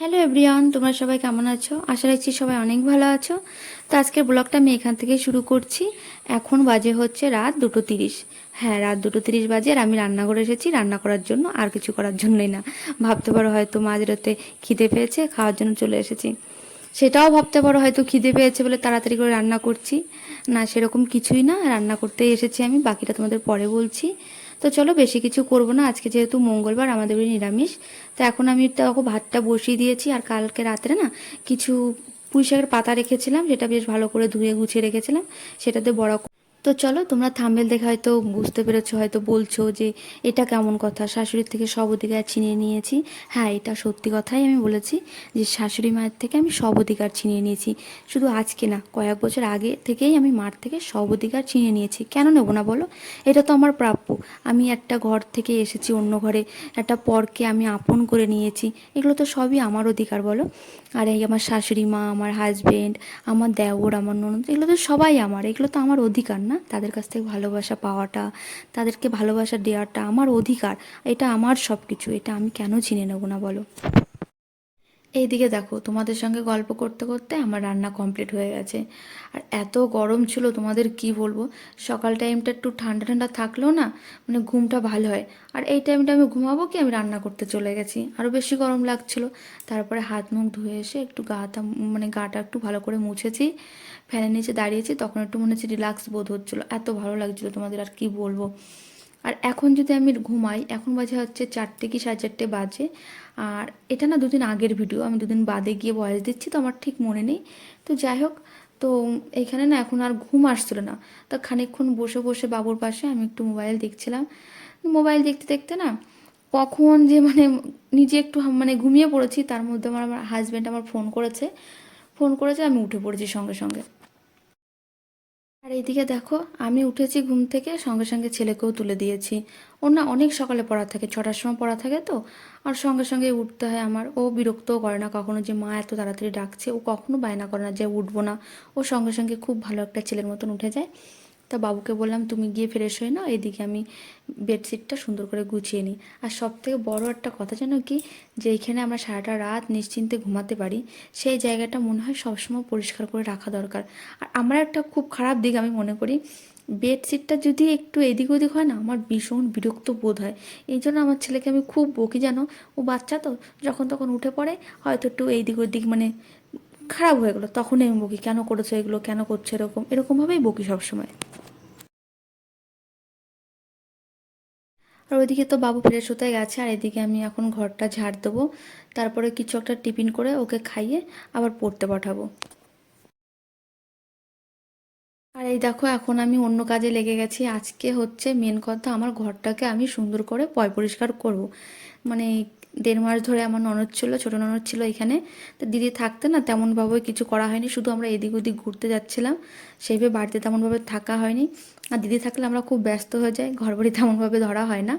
Hello everyone তোমরা সবাই কেমন আছো? আশা রাখছি সবাই অনেক ভালো আছো। তো আজকের ব্লগটা আমি এখান থেকে শুরু করছি। এখন বাজে হচ্ছে রাত দুটো তিরিশ। হ্যাঁ রাত দুটো তিরিশ বাজে আর আমি রান্না করে এসেছি। রান্না করার জন্য আর কিছু করার জন্যই না। ভাবতে পারো হয়তো মাঝরাতে খিদে পেয়েছে, খাওয়ার জন্য চলে এসেছি। সেটাও ভাবতে পারো হয়তো খিদে পেয়েছে বলে তাড়াতাড়ি করে রান্না করছি। না, সেরকম কিছুই না। রান্না করতেই এসেছি আমি। বাকিটা তোমাদের পরে বলছি। তো চলো বেশি কিছু করব না। আজকে যেহেতু মঙ্গলবার, আমাদের নিরামিষ। তো এখন আমি দেখো ভাতটা বসিয়ে দিয়েছি আর কালকে রাত্রে না কিছু পুঁই শাকের পাতা রেখেছিলাম, যেটা বেশ ভালো করে ধুয়ে গুছিয়ে রেখেছিলাম। সেটাতে বড়া তো চলো, তোমরা থাম্বেল দেখে হয়তো বুঝতে পেরেছ, হয়তো বলছো যে এটা কেমন কথা। শাশুড়ির থেকে সব অধিকার ছিনিয়ে নিয়েছি। হ্যাঁ এটা সত্যি কথাই আমি বলেছি যে শাশুড়ি মায়ের থেকে আমি সব অধিকার ছিনিয়ে নিয়েছি। শুধু আজকে না, কয়েক বছর আগে থেকেই আমি মার থেকে সব অধিকার ছিনিয়ে নিয়েছি। কেন নেব না বলো? এটা তো আমার প্রাপ্য। আমি একটা ঘর থেকে এসেছি, অন্য ঘরে একটা পরকে আমি আপন করে নিয়েছি। এগুলো তো সবই আমার অধিকার বলো। আর এই আমার শাশুড়ি মা, আমার হাজব্যান্ড আমার দেওর, আমার ননদ, এগুলো তো সবাই আমার। এগুলো তো আমার অধিকার না? তাদের কাছ থেকে ভালোবাসা পাওয়াটা, তাদেরকে ভালোবাসা দেওয়াটা আমার অধিকার, এটা আমার সব কিছু এটা আমি কেন চিনে নেব না বলো? এইদিকে দেখো, তোমাদের সঙ্গে গল্প করতে করতে আমার রান্না কমপ্লিট হয়ে গেছে। আর এত গরম ছিল, তোমাদের কি বলব? সকাল টাইমটা একটু ঠান্ডা ঠান্ডা থাকলেও না মানে ঘুমটা ভালো হয়। আর এই টাইমটা আমি ঘুমাবো কি, আমি রান্না করতে চলে গেছি। আরও বেশি গরম লাগছিল। তারপরে হাত মুখ ধুয়ে এসে একটু গাটা মানে গাটা একটু ভালো করে মুছেছি। ফ্যানের নিচে দাঁড়িয়েছি, তখন একটু মনে হচ্ছে রিল্যাক্স বোধ হচ্ছিল। এত ভালো লাগছিল তোমাদের, আর কি বলব? আর এখন যদি আমি ঘুমাই, এখন বাজে হচ্ছে চারটে কি সাড়ে চারটে বাজে। আর এটা না দুদিন আগের ভিডিও আমি দুদিন বাদে গিয়ে ভয়েস দিচ্ছি, তো আমার ঠিক মনে নেই। তো যাই হোক, তো এখানে না এখন আর ঘুম আসছিল না। তো খানিকক্ষণ বসে বসে বাবুর পাশে আমি একটু মোবাইল দেখছিলাম। মোবাইল দেখতে দেখতে না কখন যে মানে নিজে একটু মানে ঘুমিয়ে পড়েছি, তার মধ্যে আমার আমার হাজব্যান্ড আমার ফোন করেছে। ফোন করেছে, আমি উঠে পড়েছি সঙ্গে সঙ্গে। আর এইদিকে দেখো, আমি উঠেছি ঘুম থেকে, সঙ্গে সঙ্গে ছেলেকেও তুলে দিয়েছি। ওর না অনেক সকালে পড়া থাকে, ছটার সময় পড়া থাকে তো। আর সঙ্গে সঙ্গে উঠতে হয় আমার। ও বিরক্তও করে না কখনো যে মা এত তাড়াতাড়ি ডাকছে, ও কখনো বায়না করে না যে উঠবো না। ও সঙ্গে সঙ্গে খুব ভালো একটা ছেলের মতন উঠে যায়। তা বাবুকে বললাম, তুমি গিয়ে ফ্রেশ হয়ে নাও, এদিকে আমি বেডশিটটা সুন্দর করে গুছিয়ে নিই। আর সব থেকে বড় একটা কথা জানো কি? যে এইখানে আমরা সারাটা রাত নিশ্চিন্তে ঘুমাতে পারি, সেই জায়গাটা মনে হয় সবসময় পরিষ্কার করে রাখা দরকার। আর আমার একটা খুব খারাপ দিক আমি মনে করি বেডশিটটা যদি একটু এদিক ওদিক হয় না, আমার ভীষণ বিরক্ত বোধ হয়। এই জন্য আমার ছেলেকে আমি খুব বকি জানো? ও বাচ্চা তো, যখন তখন উঠে পড়ে, হয়তো একটু এইদিক ওদিক মানে খারাপ হয়ে গেলো, তখনই আমি বকি, কেন করেছ এগুলো? কেন করছ এরকম? এরকমভাবেই বকি সবসময়। আর ওইদিকে তো বাবু ফ্রেশ হতে গেছে, আর এদিকে আমি এখন ঘরটা ঝাড় দেবো। তারপরে কিছু একটা টিফিন করে ওকে খাইয়ে আবার পড়তে পাঠাবো। আর এই দেখো, এখন আমি অন্য কাজে লেগে গেছি। আজকে হচ্ছে মেন কথা, আমার ঘরটাকে আমি সুন্দর করে পয় পরিষ্কার করব। মানে দেড় মাস ধরে আমার ননদ ছিল, ছোটো ননদ ছিল এখানে। তো দিদি থাকতে না তেমনভাবে কিছু করা হয়নি, শুধু আমরা এদিক ওদিক ঘুরতে যাচ্ছিলাম। সেইভাবে বাড়িতে তেমনভাবে থাকা হয়নি। আর দিদি থাকলে আমরা খুব ব্যস্ত হয়ে যাই ঘর বাড়ি তেমনভাবে ধরা হয় না।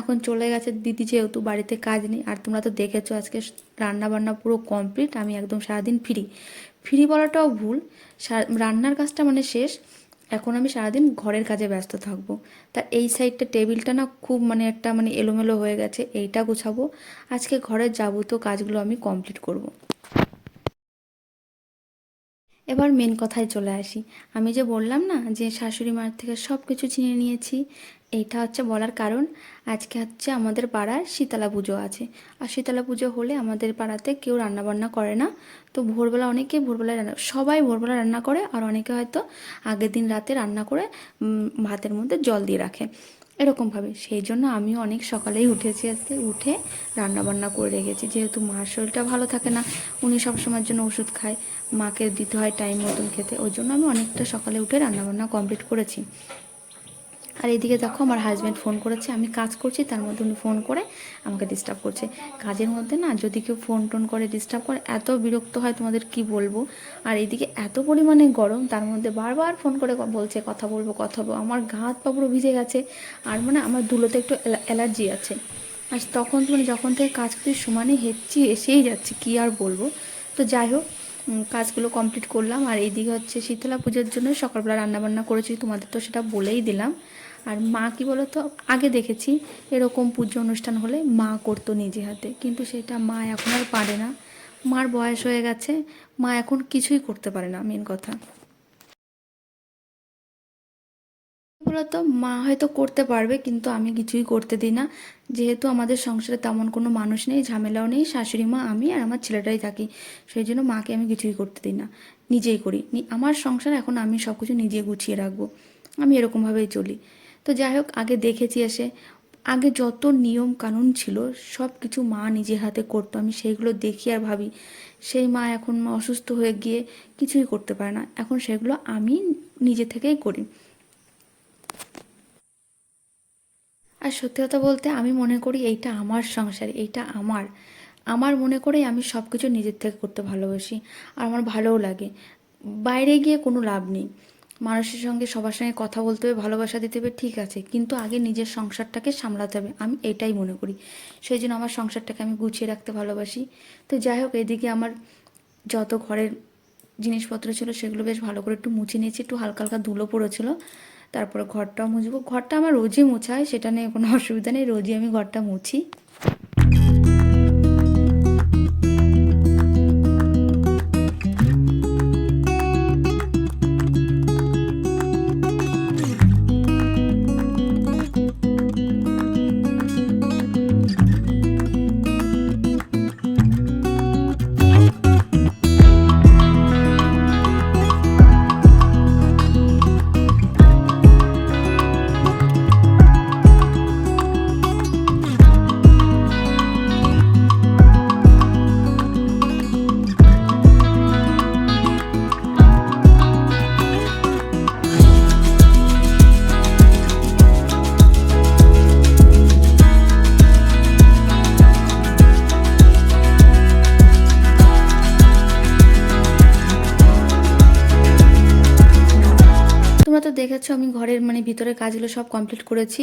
এখন চলে গেছে দিদি যেহেতু বাড়িতে কাজ নেই, আর তোমরা তো দেখেছ আজকে রান্না বান্না পুরো কমপ্লিট, আমি একদম সারাদিন ফ্রি ফ্রি বলাটাও ভুল রান্নার কাজটা মানে শেষ। এখন আমি সারাদিন ঘরের কাজে ব্যস্ত থাকব। তা এই সাইডটা টেবিলটা না খুব মানে একটা মানে এলোমেলো হয়ে গেছে, এইটা গোছাবো। আজকে ঘরের যাবতীয় কাজগুলো আমি কমপ্লিট করব। এবার মেন কথায় চলে আসি। আমি যে বললাম না যে শাশুড়ি মার থেকে সব কিছু চিনে নিয়েছি এইটা হচ্ছে বলার কারণ। আজকে হচ্ছে আমাদের পাড়ায় শীতলা পুজো আছে। আর শীতলা পুজো হলে আমাদের পাড়াতে কেউ রান্নাবান্না করে না। তো ভোরবেলা অনেকে ভোরবেলায় রান্না, সবাই ভোরবেলা রান্না করে আর অনেকে হয়তো আগের দিন রাতে রান্না করে ভাতের মধ্যে জল দিয়ে রাখে। এরকমভাবে। সেই জন্য আমিও অনেক সকালেই উঠেছি আজকে, উঠে রান্না বান্না করে রেখেছি। যেহেতু মার শরীরটা ভালো থাকে না, উনি সবসময়ের জন্য ওষুধ খায়, মাকে দিতে হয় টাইম মতন খেতে। ওই জন্য আমি অনেকটা সকালে উঠে রান্না বান্না কমপ্লিট করেছি। আর এইদিকে দেখো আমার হাজব্যান্ড ফোন করেছে, আমি কাজ করছি, তার মধ্যে উনি ফোন করে আমাকে ডিস্টার্ব করছে। কাজের মধ্যে না, যদি কেউ ফোন টোন করে ডিস্টার্ব করে, এত বিরক্ত হয় তোমাদের কি বলব? আর এদিকে এত পরিমাণে গরম, তার মধ্যে বারবার ফোন করে বলছে, কথা বলব কথা বলব। আমার গা হাত পা ভিজে গেছে। আর মানে আমার ধুলোতে একটু অ্যালার্জি আছে। আর তখন মানে যখন থেকে কাজ করতে সমানে হেঁচি এসেই যাচ্ছে, কি আর বলব? তো যাই হোক কাজগুলো কমপ্লিট করলাম। আর এইদিকে হচ্ছে শীতলা পুজোর জন্য সকালবেলা রান্নাবান্না করেছি, তোমাদের তো সেটা বলেই দিলাম। আর মা কি বলো তো আগে দেখেছি এরকম পুজো অনুষ্ঠান হলে মা করতো নিজে হাতে। কিন্তু সেটা মা এখন আর পারে না। মার বয়স হয়ে গেছে, মা এখন কিছুই করতে পারে না, মেন কথা। বলতো? মা হয়তো করতে পারবে, কিন্তু আমি কিছুই করতে দিই না। যেহেতু আমাদের সংসারে তেমন কোনো মানুষ নেই, ঝামেলাও নেই, শাশুড়ি মা, আমি আর আমার ছেলেটাই থাকি। সেই জন্য মাকে আমি কিছুই করতে দিই না, নিজেই করি। আমার সংসার এখন আমি সব কিছু নিজে গুছিয়ে রাখব। আমি এরকমভাবেই চলি। তো যাই হোক, আগে দেখেছি এসে। আগে যত নিয়ম কানুন ছিল, সব কিছু মা নিজে হাতে করতো। আমি সেইগুলো দেখি আর ভাবি, সেই মা এখন অসুস্থ হয়ে গিয়ে কিছুই করতে পারে না। এখন সেগুলো আমি নিজে থেকেই করি। আর সত্যি কথা বলতে আমি মনে করি এইটা আমার সংসার, এইটা আমার। আমার মনে করেই আমি সব কিছু নিজের থেকে করতে ভালোবাসি। আর আমার ভালোও লাগে। বাইরে গিয়ে কোনো লাভ নেই। মানুষের সঙ্গে সবার সঙ্গে কথা বলতে হবে, ভালোবাসা দিতে হবে, ঠিক আছে। কিন্তু আগে নিজের সংসারটাকে সামলাতে হবে। আমি এটাই মনে করি। সেই জন্য আমার সংসারটাকে আমি গুছিয়ে রাখতে ভালোবাসি। তো যাই হোক, এদিকে আমার যত ঘরের জিনিসপত্র ছিল, সেগুলো বেশ ভালো করে একটু মুছে নিয়েছি। একটু হালকা হালকা ধুলো পড়েছিল। তারপরে ঘরটাও মুছবো। ঘরটা আমার রোজই মোছায় সেটা নিয়ে কোনো অসুবিধা নেই। রোজই আমি ঘরটা মুছি। দেখেছ, আমি ঘরের মানে ভিতরের কাজগুলো সব কমপ্লিট করেছি।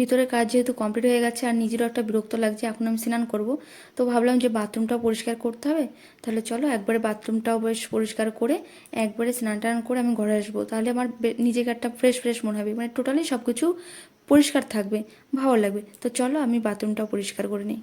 ভিতরের কাজ যেহেতু কমপ্লিট হয়ে গেছে আর নিজেরও একটা বিরক্ত লাগছে, এখন আমি স্নান করব। তো ভাবলাম যে বাথরুমটাও পরিষ্কার করতে হবে। তাহলে চলো একবারে বাথরুমটাও বেশ পরিষ্কার করে একবারে স্নান টান করে আমি ঘরে আসব। তাহলে আমার নিজেকে একটা ফ্রেশ ফ্রেশ মনে হবে। মানে টোটালি সব কিছু পরিষ্কার থাকবে, ভালো লাগবে। তো চলো আমি বাথরুমটাও পরিষ্কার করে নিই।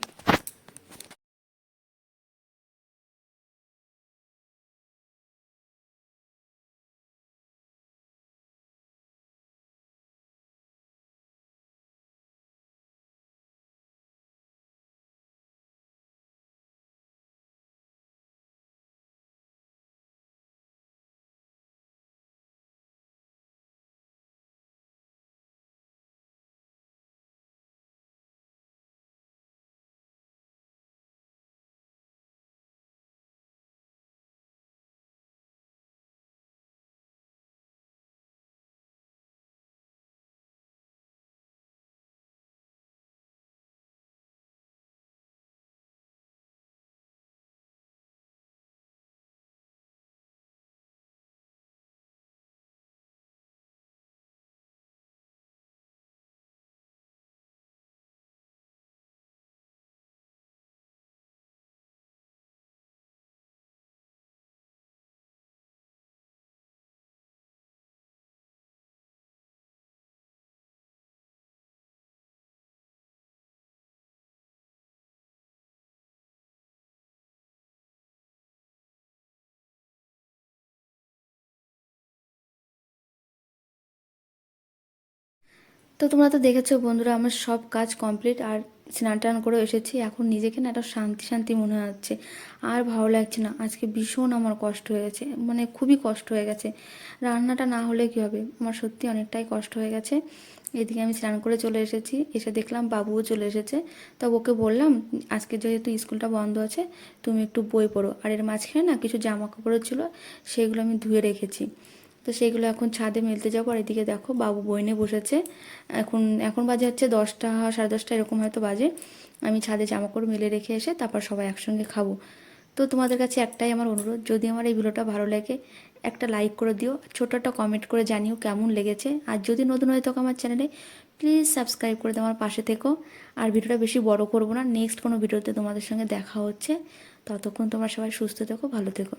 তো তোমরা তো দেখেছ বন্ধুরা, আমার সব কাজ কমপ্লিট আর স্নান টান করে এসেছি। এখন নিজেকে না একটা শান্তি শান্তি মনে হচ্ছে। আর ভালো লাগছে না। আজকে ভীষণ আমার কষ্ট হয়ে গেছে। মানে খুবই কষ্ট হয়ে গেছে। রান্নাটা না হলে কী হবে? আমার সত্যি অনেকটাই কষ্ট হয়ে গেছে। এদিকে আমি স্নান করে চলে এসেছি। এসে দেখলাম বাবুও চলে এসেছে। তা ওকে বললাম, আজকে যেহেতু স্কুলটা বন্ধ আছে, তুমি একটু বই পড়ো। আর এর মাঝখানে না কিছু জামা কাপড় ছিল, সেগুলো আমি ধুয়ে রেখেছি। তো সেইগুলো এখন ছাদে মেলতে যাব, আর এদিকে দেখো বাবু বই নিয়ে বসেছে। এখন এখন বাজে হচ্ছে দশটা, সাড়ে দশটা এরকম হয়তো বাজে। আমি ছাদে জামা কাপড় মেলে রেখে এসে তারপর সবাই একসঙ্গে খাব। তো তোমাদের কাছে একটাই আমার অনুরোধ, যদি আমার এই ভিডিওটা ভালো লাগে, একটা লাইক করে দিও ছোটো একটা কমেন্ট করে জানিও কেমন লেগেছে। আর যদি নতুন হয়ে থাকো আমার চ্যানেলে প্লিজ সাবস্ক্রাইব করে আমার পাশে থেকো। আর ভিডিওটা বেশি বড় করব না নেক্সট কোনো ভিডিওতে তোমাদের সঙ্গে দেখা হচ্ছে। ততক্ষণ তোমরা সবাই সুস্থ থেকো, ভালো থেকো।